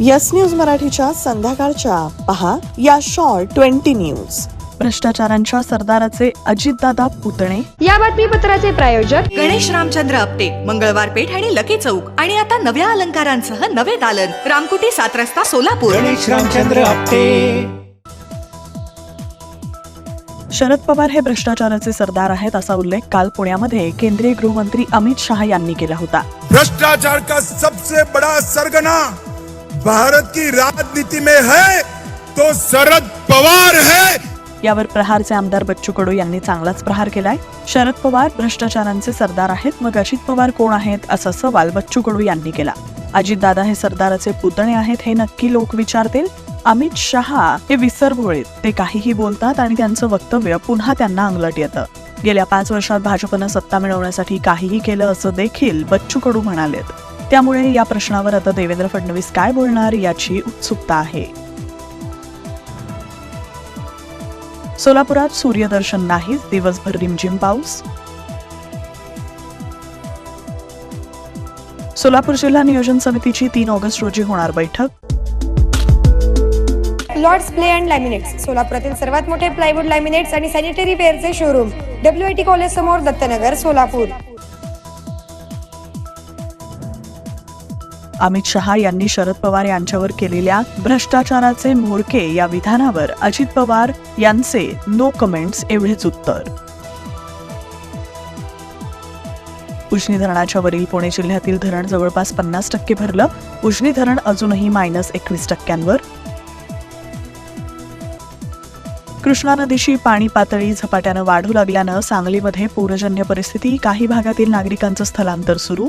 Yes news मराठीच्या संध्याकाळच्या. पहा या शॉर्ट ट्वेंटी न्यूज. भ्रष्टाचारांच्या सरदाराचे अजितदादा पुतणे. या बातमीपत्राचे प्रायोजक गणेश रामचंद्र आपटे मंगळवार पेठ आणि लकी चौक. आणि आता नव्या अलंकारांसह नवे दालन. रामकुटी सात रस्ता सोलापूर. गणेश रामचंद्र आपटे. शरद पवार हे भ्रष्टाचाराचे सरदार आहेत असा उल्लेख काल पुण्यामध्ये केंद्रीय गृहमंत्री अमित शहा यांनी केला होता. भ्रष्टाचार का सबसे बड़ा सरगना? भारत की राजनीति में है तो शरद पवार है। यावर प्रहारचे आमदार बच्चू कडू यांनी चांगलाच प्रहार केलाय. शरद पवार भ्रष्टाचारांचे सरदार आहेत मग अजित पवार कोण आहेत असा सवाल बच्चू कडू यांनी केला. अजितदादा हे सरदाराचे पुतणे आहेत हे नक्की लोक विचारतील. अमित शहा हे विसरभोळीत. ते काहीही बोलतात आणि त्यांचं वक्तव्य पुन्हा त्यांना अंगलट येतं. गेल्या पाच वर्षात भाजपनं सत्ता मिळवण्यासाठी काहीही केलं असं देखील बच्चू कडू म्हणालेत. त्यामुळे या प्रश्नावर आता देवेंद्र फडणवीस काय बोलणार याची उत्सुकता आहे. सोलापुरात सूर्यदर्शन नाहीच दिवसभर रिमझिम पाऊस. सोलापूर जिल्हा नियोजन समितीची तीन ऑगस्ट रोजी होणार बैठक. लॉर्ड्स प्ले अँड लॅमिनेट्स सोलापुरातील सर्वात मोठे प्लायवूड लॅमिनेट्स आणि sanitary वेअरचे showroom W I T college समोर दत्तनगर सोलापूर. अमित शहा यांनी शरद पवार यांच्यावर केलेल्या भ्रष्टाचाराचे मोडके या विधानावर अजित पवार यांचे नो कमेंट्स एवढेच उत्तर. उजनी धरणाच्या वरील पुणे जिल्ह्यातील धरण जवळपास पन्नास टक्के भरलं. उजनी धरण अजूनही मायनस एकवीस टक्क्यांवर. कृष्णा नदीची पाणी पातळी झपाट्यानं वाढू लागल्यानं सांगलीमध्ये पूरजन्य परिस्थिती काही भागातील नागरिकांचं स्थलांतर सुरू.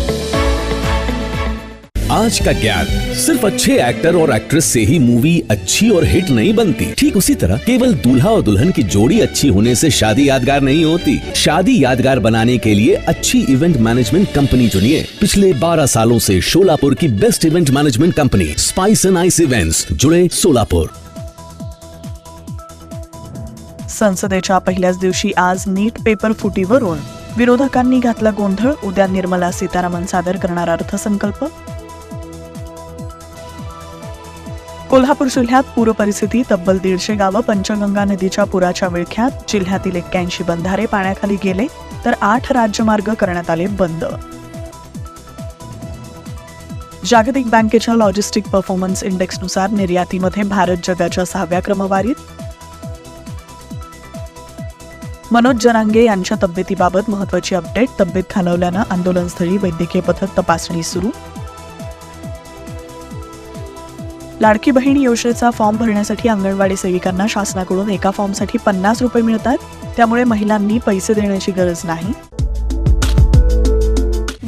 आज का ज्ञान सिर्फ़ अच्छे एक्टर और एक्ट्रेस से ही मूवी अच्छी और हिट नहीं बनती। ठीक उसी तरह केवल दूल्हा और दुल्हन की जोड़ी अच्छी होने से शादी यादगार नहीं होती। शादी यादगार बनाने के लिए अच्छी इवेंट मैनेजमेंट कंपनी चुनिए। पिछले 12 सालों से शोलापुर की best event management company spice and ice events जुड़े सोलापुर संसदेच्या पहिल्याच दिवशी आज नीट पेपर फुटीवरून विरोधकांनी घातला गोंधळ, उद्या निर्मला सीतारामन सादर करणार अर्थसंकल्प कोल्हापूर जिल्ह्यात पूरपरिस्थिती तब्बल दीडशे गावं पंचगंगा नदीच्या पुराच्या विळख्यात जिल्ह्यातील एक्क्याऐंशी बंधारे पाण्याखाली गेले तर आठ राज्यमार्ग करण्यात आले बंद. जागतिक बँकेच्या लॉजिस्टिक परफॉर्मन्स इंडेक्सनुसार निर्यातीमध्ये भारत जगाच्या सहाव्या क्रमवारीत. मनोज जरांगे यांच्या तब्येतीबाबत महत्वाची अपडेट तब्येत खालवल्यानं आंदोलनस्थळी वैद्यकीय पथक तपासणी सुरू. लाडकी बहीण योजनेचा फॉर्म भरण्यासाठी अंगणवाडी सेविकांना शासनाकडून एका फॉर्मसाठी पन्नास रुपये मिळतात. त्यामुळे महिलांनी पैसे देण्याची गरज नाही.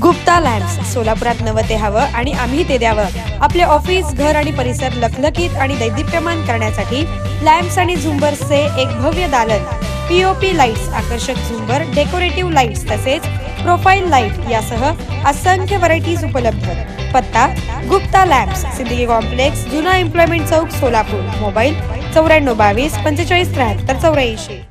गुप्ता लॅम्प्स सोलापुरात नवं ते हवं आणि आम्ही ते द्यावं. आपले ऑफिस घर आणि परिसर लखलखीत आणि दैदिप्यमान करण्यासाठी लॅम्प्स आणि झुंबर्सचे एक भव्य दालन. पीओपी लाईट्स आकर्षक झुंबर डेकोरेटिव्ह लाईट्स तसेच प्रोफाईल लाइट यासह असंख्य व्हरायटीज उपलब्ध. पत्ता गुप्ता लॅब्स सिंदगी कॉम्प्लेक्स जुना एम्प्लॉयमेंट चौक सोलापूर. मोबाईल चौऱ्याण्णव बावीस पंचेचाळीस त्र्याहत्तर चौऱ्याऐंशी.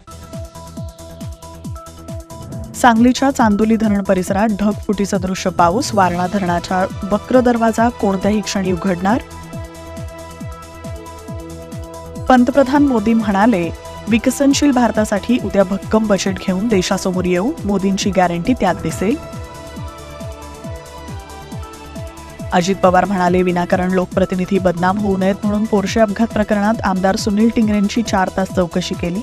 सांगलीच्या चांदोली धरण परिसरात ढगफुटी सदृश्य पाऊस वारणा धरणाच्या वक्र दरवाजा कोणत्याही क्षणी उघडणार? पंतप्रधान मोदी म्हणाले विकसनशील भारतासाठी उद्या भक्कम बजेट घेऊन देशासमोर येऊ मोदींची गॅरंटी त्यात दिसेल. अजित पवार म्हणाले विनाकारण लोकप्रतिनिधी बदनाम होऊ नयेत म्हणून पोरशे अपघात प्रकरणात आमदार सुनील टिंगरेंची चार तास चौकशी केली.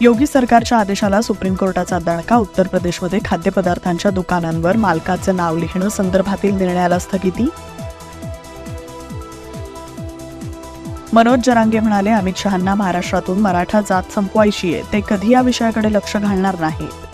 योगी सरकारच्या आदेशाला सुप्रीम कोर्टाचा दणका उत्तर प्रदेशमध्ये खाद्यपदार्थांच्या दुकानांवर मालकाचं नाव लिहिणं संदर्भातील निर्णयाला स्थगिती. मनोज जरांगे म्हणाले अमित शहांना महाराष्ट्रातून मराठा जात संपवायची आहे. ते कधी या विषयाकडे लक्ष घालणार नाहीत?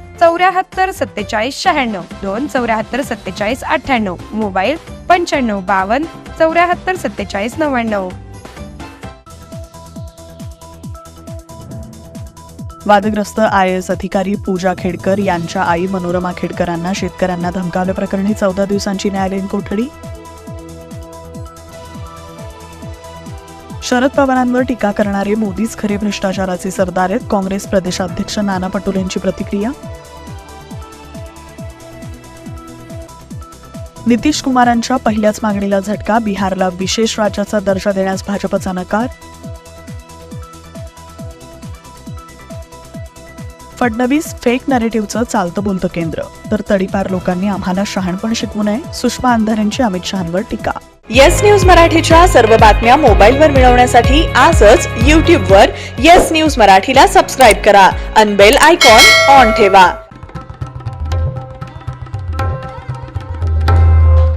चौऱ्याहत्तर सत्तेचाळीस शहाण्णव. दोन चौऱ्याहत्तर सत्तेचाळीस अठ्ठ्याण्णव. मोबाईल पंच्याण्णव बावन्न चौऱ्याहत्तर सत्तेचाळीस नव्याण्णव. वादग्रस्त आय एस अधिकारी पूजा खेडकर यांच्या आई मनोरमा खेडकरांना शेतकऱ्यांना धमकावल्याप्रकरणी चौदा दिवसांची न्यायालयीन कोठडी? शरद पवारांवर टीका करणारे मोदीच खरे भ्रष्टाचाराचे सरदार आहेत. काँग्रेस प्रदेशाध्यक्ष नाना पटोलेंची प्रतिक्रिया? नितीश कुमारांच्या पहिल्याच मागणीला झटका बिहारला विशेष राज्याचा दर्जा देण्यास भाजपचा नकार? फडणवीस फेक नॅरेटिव्हचं चालतं बोलतं केंद्र. तर तडीपार लोकांनी आम्हाला शहाणपण शिकवू नये सुषमा अंधारेंची अमित शहांवर टीका. येस न्यूज मराठीच्या सर्व बातम्या मोबाईलवर मिळवण्यासाठी आजच यूट्यूबवर येस न्यूज मराठीला सबस्क्राईब करा. अनबेल आयकॉन ऑन ठेवा.